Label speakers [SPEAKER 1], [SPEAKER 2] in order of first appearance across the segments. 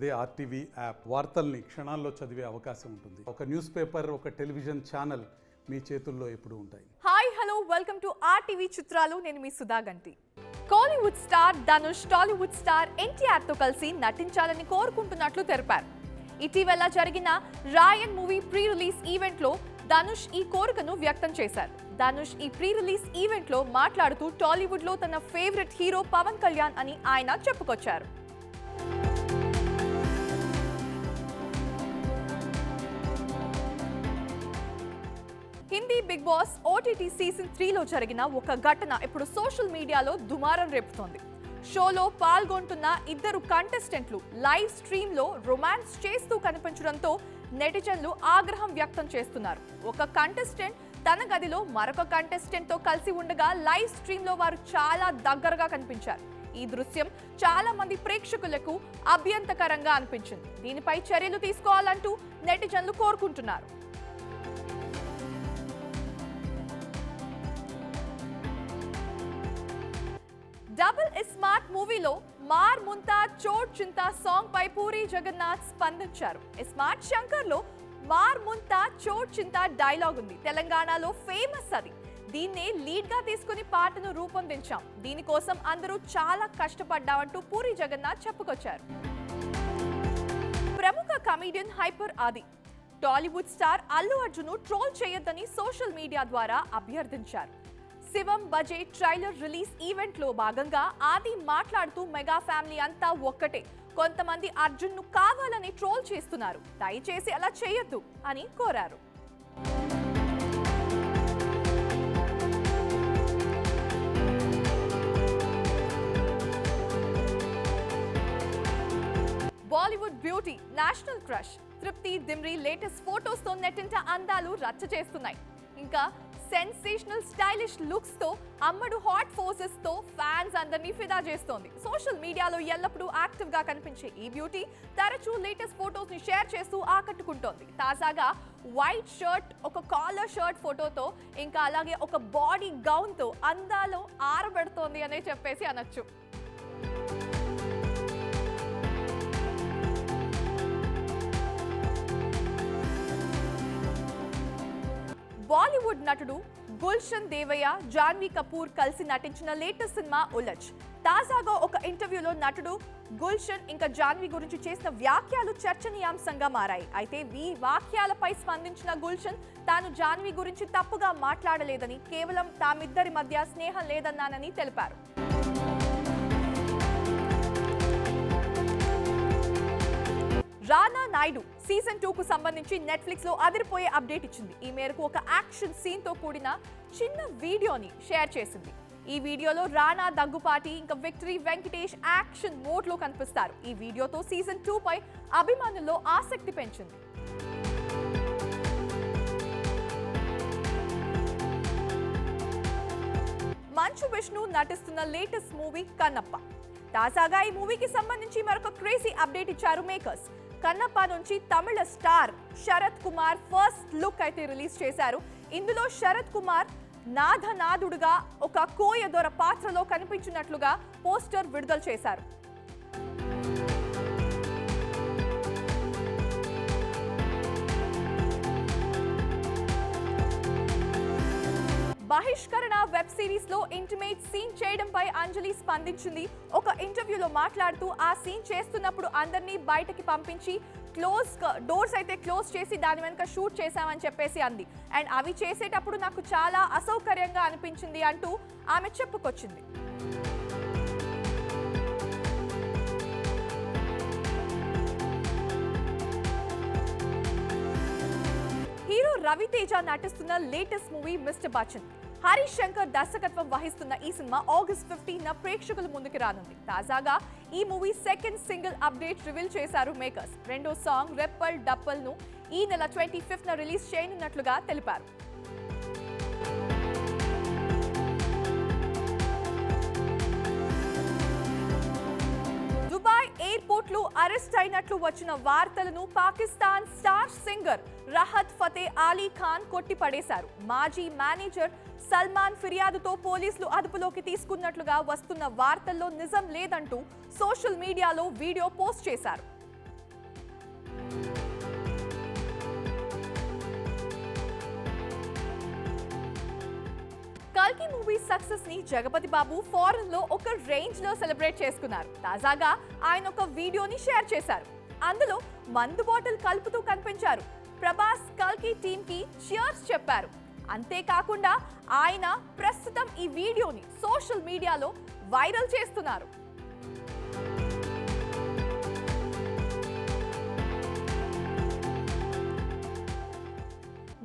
[SPEAKER 1] అదే RTV app వార్తల్ని క్షణాల్లో చదివే అవకాశం ఉంటుంది. ఒక న్యూస్ పేపర్ ఒక టెలివిజన్ ఛానల్ మీ చేతుల్లో ఎప్పుడు ఉంటాయి.
[SPEAKER 2] Hi hello welcome to RTV చిత్రాలు. నేను మీ Sudha Ganti. Kollywood star Dhanush Tollywood star ఎన్టీఆర్తో కలిసి నటించాలని కోరుకుంటున్నట్లు తెలిపారు. ఇటీవల జరిగిన రాయన్ మూవీ ప్రీ రిలీజ్ ఈవెంట్లో ధనుష్ ఈ కోరికను వ్యక్తం చేశారు. ధనుష్ ఈ ప్రీ రిలీజ్ ఈవెంట్లో మాట్లాడుతూ టాలీవుడ్లో తన ఫేవరెట్ హీరో పవన్ కళ్యాణ్ అని ఆయన చెప్పుకొచ్చారు. Hindi Big Boss OTT season త్రీలో జరిగిన ఒక ఘటన ఇప్పుడు సోషల్ మీడియాలో దుమారం రేపుతోంది. షోలో పాల్గొంటున్న ఇద్దరు కంటెస్టెంట్లు లైవ్ స్ట్రీమ్లో రొమాన్స్ చేస్తూ కనిపించడంతో నెటిజన్లు ఆగ్రహం వ్యక్తం చేస్తున్నారు. ఒక కంటెస్టెంట్ తన గదిలో మరొక కంటెస్టెంట్తో కలిసి ఉండగా లైవ్ స్ట్రీమ్లో వారు చాలా దగ్గరగా కనిపించారు. ఈ దృశ్యం చాలా మంది ప్రేక్షకులకు అభ్యంతకరంగా అనిపించింది. దీనిపై చర్యలు తీసుకోవాలంటూ నెటిజన్లు కోరుకుంటున్నారు. డబుల్ స్మార్ట్ మూవీలో మార్ ముంతా చోట్ చింతా సాంగ్ పై పూరి జగన్నాథ్ స్పందించారు స్మార్ట్ శంకర్లో మార్ ముంతా చోట్ చింతా డైలాగ్ ఉంది తెలంగాణలో ఫేమస్ అది దీన్నే లీడ్గా తీసుకుని పాటను రూపొందించాం దీనికోసం అందరూ చాలా కష్టపడ్డామంటూ పూరి జగన్నాథ్ చెప్పుకొచ్చారు ప్రముఖ comedian Hyper Aadi Tollywood star Allu Arjun troll చేయొద్దని సోషల్ మీడియా ద్వారా అభ్యర్థించారు శివం బజెట్ ట్రైలర్ రిలీజ్ ఈవెంట్లో భాగంగా ఆది మాట్లాడుతూ మెగా ఫ్యామిలీ అంతా ఒక్కటే. కొంతమంది అర్జున్ను కావాలని ట్రోల్ చేస్తున్నారు. దయచేసి అలా చేయొద్దు అని కోరారు. బాలీవుడ్ బ్యూటీ నేషనల్ క్రష్ తృప్తి దిమ్రి లేటెస్ట్ ఫోటోస్తో నెట్టింట అందాలు రచ్చ చేస్తున్నాయి. ఇంకా సెన్సేషనల్ స్టైలిష్ లుక్స్తో అమ్మడు హాట్ ఫోర్సెస్తో ఫ్యాన్స్ అందరినీ ఫిదా చేస్తోంది. సోషల్ మీడియాలో ఎల్లప్పుడూ యాక్టివ్గా కనిపించే ఈ బ్యూటీ తరచూ లేటెస్ట్ ఫొటోస్ని షేర్ చేస్తూ ఆకట్టుకుంటోంది. తాజాగా వైట్ షర్ట్ ఒక కాలర్ షర్ట్ ఫోటోతో ఇంకా అలాగే ఒక బాడీ గౌన్తో అందాలో ఆరబెడుతోంది అనే చెప్పేసి అనొచ్చు. బాలీవుడ్ నటుడు గుల్షన్ దేవయ్య జాన్వీ కపూర్ కలిసి నటించిన లేటెస్ట్ సినిమా ఉలజ్ తాజాగా ఒక ఇంటర్వ్యూలో నటుడు గుల్షన్ ఇంకా జాన్వీ గురించి చేసిన వ్యాఖ్యలు చర్చనీయాంశంగా మారాయి. అయితే ఈ వాక్యాలపై స్పందించిన గుల్షన్ తాను జాన్వీ గురించి తప్పుగా మాట్లాడలేదని కేవలం తామిద్దరి మధ్య స్నేహం లేదన్నానని తెలిపారు. రానా నాయుడు సీజన్ టూకు సంబంధించి నెట్ఫ్లిక్స్లో అదిరిపోయే అప్డేట్ ఇచ్చింది. ఈ మేరకు ఒక యాక్షన్ సీన్తో కూడిన చిన్న వీడియోని షేర్ చేసింది. ఈ వీడియోలో రానా దగ్గుపాటి ఇంకా విక్టరీ వెంకటేష్ యాక్షన్ మోడ్లో కనిపిస్తారు. ఈ వీడియోతో సీజన్ టూ పై అభిమానుల్లో ఆసక్తి పెంచింది. మంచు విష్ణు నటిస్తున్న లేటెస్ట్ మూవీ కన్నప్ప. తాజాగా ఈ మూవీకి సంబంధించి మరొక క్రేజీ అప్డేట్ ఇచ్చారు మేకర్స్. కన్నప్ప నుంచి తమిళ star Sarath Kumar first look అయితే రిలీజ్ చేశారు. ఇందులో శరత్ కుమార్ నాథనాథుడుగా ఒక కోయ దొర పాత్రలో కనిపించినట్లుగా పోస్టర్ విడుదల చేశారు. బహిష్కరణ వెబ్ సిరీస్లో ఇంటిమేట్ సీన్ చేయడంపై అంజలి స్పందించింది. ఒక ఇంటర్వ్యూలో మాట్లాడుతూ ఆ సీన్ చేస్తున్నప్పుడు అందరినీ బయటకి పంపించి క్లోజ్ డోర్స్ అయితే క్లోజ్ చేసి దాని వెనుక షూట్ చేశామని చెప్పేసి అంది. అండ్ అవి చేసేటప్పుడు నాకు చాలా అసౌకర్యంగా అనిపించింది అంటూ ఆమె చెప్పుకొచ్చింది. హీరో రవితేజ నటిస్తున్న latest movie mister Bachchan. Harish Shankar దర్శకత్వం వహిస్తున్న ఈ సినిమా ఆగస్ట్ ఫిఫ్టీన్ ప్రేక్షకుల ముందుకు రానుంది. తాజాగా ఈ movie second single update reveal చేశారు మేకర్స్. రెండో సాంగ్ రెప్పల్ డప్పల్ను ఈ నెల ట్వంటీ ఫిఫ్త్ రిలీజ్ చేయనున్నట్లుగా తెలిపారు. దుబాయ్ ఎయిర్పోర్ట్లో అరెస్ట్ అయినట్లు వచ్చిన వార్తలను పాకిస్తాన్ స్టార్ సింగర్ రహత్ ఫతే అలీ ఖాన్ కొట్టిపడేశారు. మాజీ మేనేజర్ సల్మాన్ ఫిర్యాదుతో పోలీసులు అదుపులోకి తీసుకున్నట్లుగా వస్తున్న వార్తల్లో నిజం లేదంటూ సోషల్ మీడియాలో వీడియో పోస్ట్ చేశారు. కల్కి మూవీ సక్సెస్ని జగపతి బాబు ఫారెన్లో ఒక రేంజ్లో సెలబ్రేట్ చేసుకున్నారు. తాజాగా ఆయన ఒక వీడియోని షేర్ చేశారు. అందులో మందు బాటిల్ కలుపుతూ కనిపించారు. ప్రభాస్ కల్కి టీమ్కి షియర్స్ చెప్పారు. అంతేకాకుండా ఆయన ప్రస్తుతం ఈ వీడియోని సోషల్ మీడియాలో వైరల్ చేస్తున్నారు.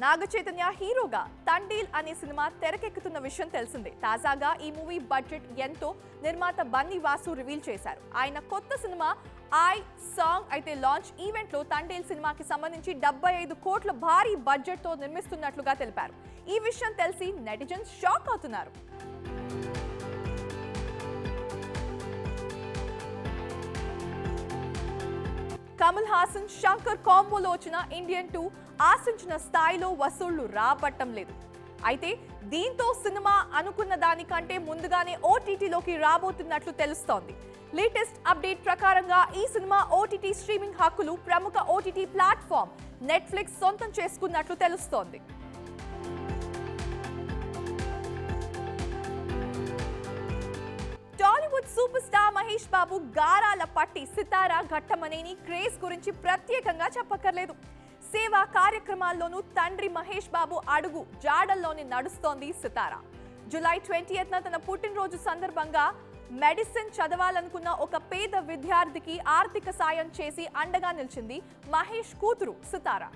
[SPEAKER 2] నాగ చైతన్య హీరోగా తండీల్ అనే సినిమా తెరకెక్కుతున్న విషయం తెలిసిందే. తాజాగా ఈ మూవీ బడ్జెట్ ఎంతో నిర్మాత బన్నీ వాసు రివీల్ చేశారు. ఆయన కొత్త సినిమా ఐ సాంగ్ అయితే లాంచ్ ఈవెంట్లో తండేల్ సినిమాకి సంబంధించి డెబ్బై ఐదు కోట్ల భారీ బడ్జెట్తో నిర్మిస్తున్నట్లుగా తెలిపారు. ఈ విషయం తెలిసి నెటిజన్స్ షాక్ అవుతున్నారు. కమల్ హాసన్ శంకర్ కాంబోలో వచ్చిన ఇండియన్ టూ ఆశించిన స్థాయిలో వసూళ్ళు రాబట్టం లేదు. అయితే దీంతో సినిమా అనుకున్న దానికంటే ముందుగానే ఓటీటీలోకి రాబోతున్నట్లు తెలుస్తోంది. లేటెస్ట్ అప్డేట్ ప్రకారంగా ఈ సినిమా ఓటీటీ స్ట్రీమింగ్ హక్కులు ప్రముఖ ఓటీటీ ప్లాట్ఫామ్ నెట్ఫ్లిక్స్ సొంతం చేసుకున్నట్లు తెలుస్తోంది. టాలీవుడ్ సూపర్ స్టార్ మహేష్ బాబు గారాల పట్టి సితారా ఘట్టమనేని క్రేజ్ గురించి ప్రత్యేకంగా చెప్పక్కర్లేదు. సేవా కార్యక్రమాల్లోనూ తండ్రి మహేష్ బాబు అడుగు జాడల్లోనే నడుస్తోంది సితారా. జులై ట్వంటీ తన పుట్టినరోజు సందర్భంగా మెడిసిన్ చదవాలనుకున్న ఒక పేద విద్యార్థికి ఆర్థిక సాయం చేసి అండగా నిలిచింది మహేష్ కూతురు సితారా.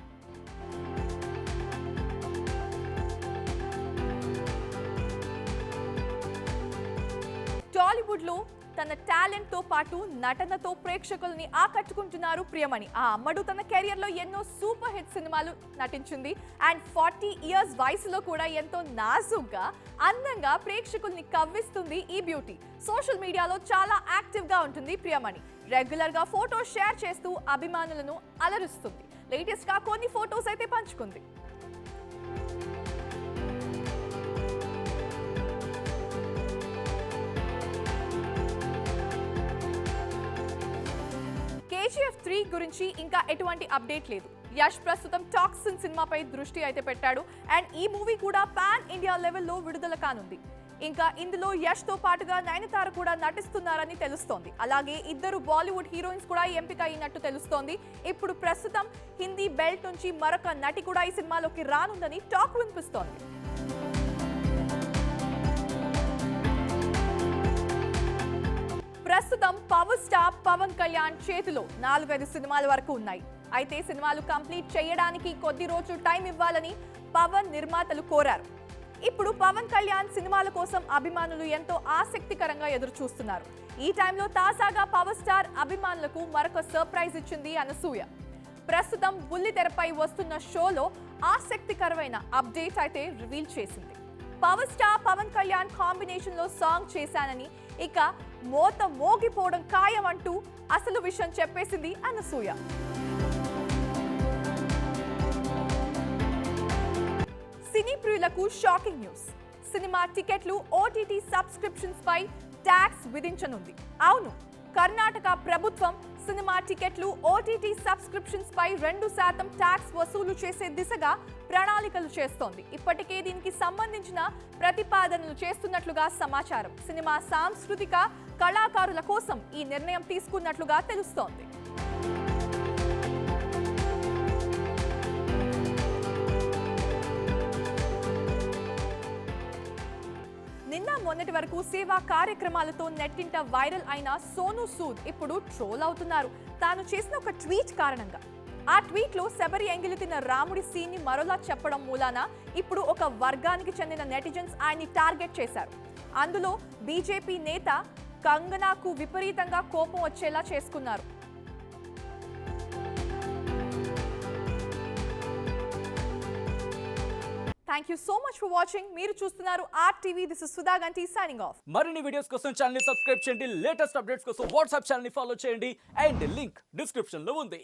[SPEAKER 2] టాలీవుడ్లో తన టాలెంట్తో పాటు నటనతో ప్రేక్షకుల్ని ఆకట్టుకుంటున్నారు ప్రియమణి. ఆ అమ్మడు తన కెరియర్లో ఎన్నో సూపర్ హిట్ సినిమాలు నటించింది. అండ్ ఫార్టీ ఇయర్స్ వయసులో కూడా ఎంతో నాజుగ్గా అందంగా ప్రేక్షకుల్ని కవ్విస్తుంది ఈ బ్యూటీ. సోషల్ మీడియాలో చాలా యాక్టివ్గా ఉంటుంది ప్రియమణి. రెగ్యులర్గా ఫోటో షేర్ చేస్తూ అభిమానులను అలరుస్తుంది. లేటెస్ట్గా కొన్ని ఫోటోస్ అయితే పంచుకుంది. త్రీ గురించి ఇంకా ఎటువంటి అప్డేట్ లేదు. యష్ ప్రస్తుతం టాక్సిన్ సినిమాపై దృష్టి అయితే పెట్టాడు. అండ్ ఈ మూవీ కూడా పాన్ ఇండియా లెవెల్లో విడుదల కానుంది. ఇంకా ఇందులో యష్తో పాటుగా నయనతార కూడా నటిస్తున్నారని తెలుస్తోంది. అలాగే ఇద్దరు బాలీవుడ్ హీరోయిన్స్ కూడా ఎంపిక అయినట్టు తెలుస్తోంది. ఇప్పుడు ప్రస్తుతం హిందీ బెల్ట్ నుంచి మరొక నటి కూడా ఈ సినిమాలోకి రానుందని టాక్ వినిపిస్తోంది. ప్రస్తుతం పవర్ స్టార్ పవన్ కళ్యాణ్ చేతిలో నాలుగైదు సినిమాల వరకు ఉన్నాయి. అయితే సినిమాలు కంప్లీట్ చేయడానికి కొద్ది రోజులు టైం ఇవ్వాలని పవన్ నిర్మాతలు కోరారు. ఇప్పుడు పవన్ కళ్యాణ్ సినిమాల కోసం అభిమానులు ఎంతో ఆసక్తికరంగా ఎదురు చూస్తున్నారు ఈ టైంలో తాజాగా పవర్ స్టార్ అభిమానులకు మరొక సర్ప్రైజ్ ఇచ్చింది అనసూయ. ప్రస్తుతం బుల్లి తెరపై వస్తున్న షోలో ఆసక్తికరమైన అప్డేట్ అయితే రివీల్ చేసింది. పవర్ స్టార్ పవన్ కళ్యాణ్ కాంబినేషన్లో సాంగ్ చేశానని ఇక మోత మోగిపోవడం ఖాయం అంటూ అసలు విషయం చెప్పేసింది అనసూయ. సినీ ప్రియులకు షాకింగ్ న్యూస్. సినిమా టికెట్లు ఓటీటీ సబ్స్క్రిప్షన్స్ పై ట్యాక్స్ విధించనుంది. అవును కర్ణాటక ప్రభుత్వం సినిమా టికెట్లు ఓటీటీ సబ్స్క్రిప్షన్స్ పై రెండు శాతం ట్యాక్స్ వసూలు చేసే దిశగా ప్రణాళికలు చేస్తోంది. ఇప్పటికే దీనికి సంబంధించిన ప్రతిపాదనలు చేస్తున్నట్లుగా సమాచారం. సినిమా సాంస్కృతిక కళాకారుల కోసం ఈ నిర్ణయం తీసుకున్నట్లుగా తెలుస్తోంది. మొన్నటి వరకు సేవా కార్యక్రమాలతో నెట్టింట వైరల్ అయిన సోను సూద్ ఇప్పుడు ట్రోల్ అవుతున్నారు. తాను చేసిన ఒక ట్వీట్ కారణంగా. ఆ ట్వీట్లో శబరి ఎంగిలి తిన్న రాముడి సీన్ని మరోలా చెప్పడం మూలాన ఇప్పుడు ఒక వర్గానికి చెందిన నెటిజన్స్ ఆయన్ని టార్గెట్ చేశారు. అందులో బీజేపీ నేత కంగనాకు విపరీతంగా కోపం వచ్చేలా చేసుకున్నారు. Thank you so much for watching మీరు చూస్తున్నారు R TV this is Sudha Ganti signing off
[SPEAKER 3] మరిన్ని వీడియోస్ కోసం ఛానల్ సబ్స్క్రైబ్ చేయండి. లేటెస్ట్ అప్డేట్స్ కోసం వాట్సాప్ ఛానల్ ఫాలో చేయండి. అండ్ లింక్ డిస్క్రిప్షన్లో ఉంది.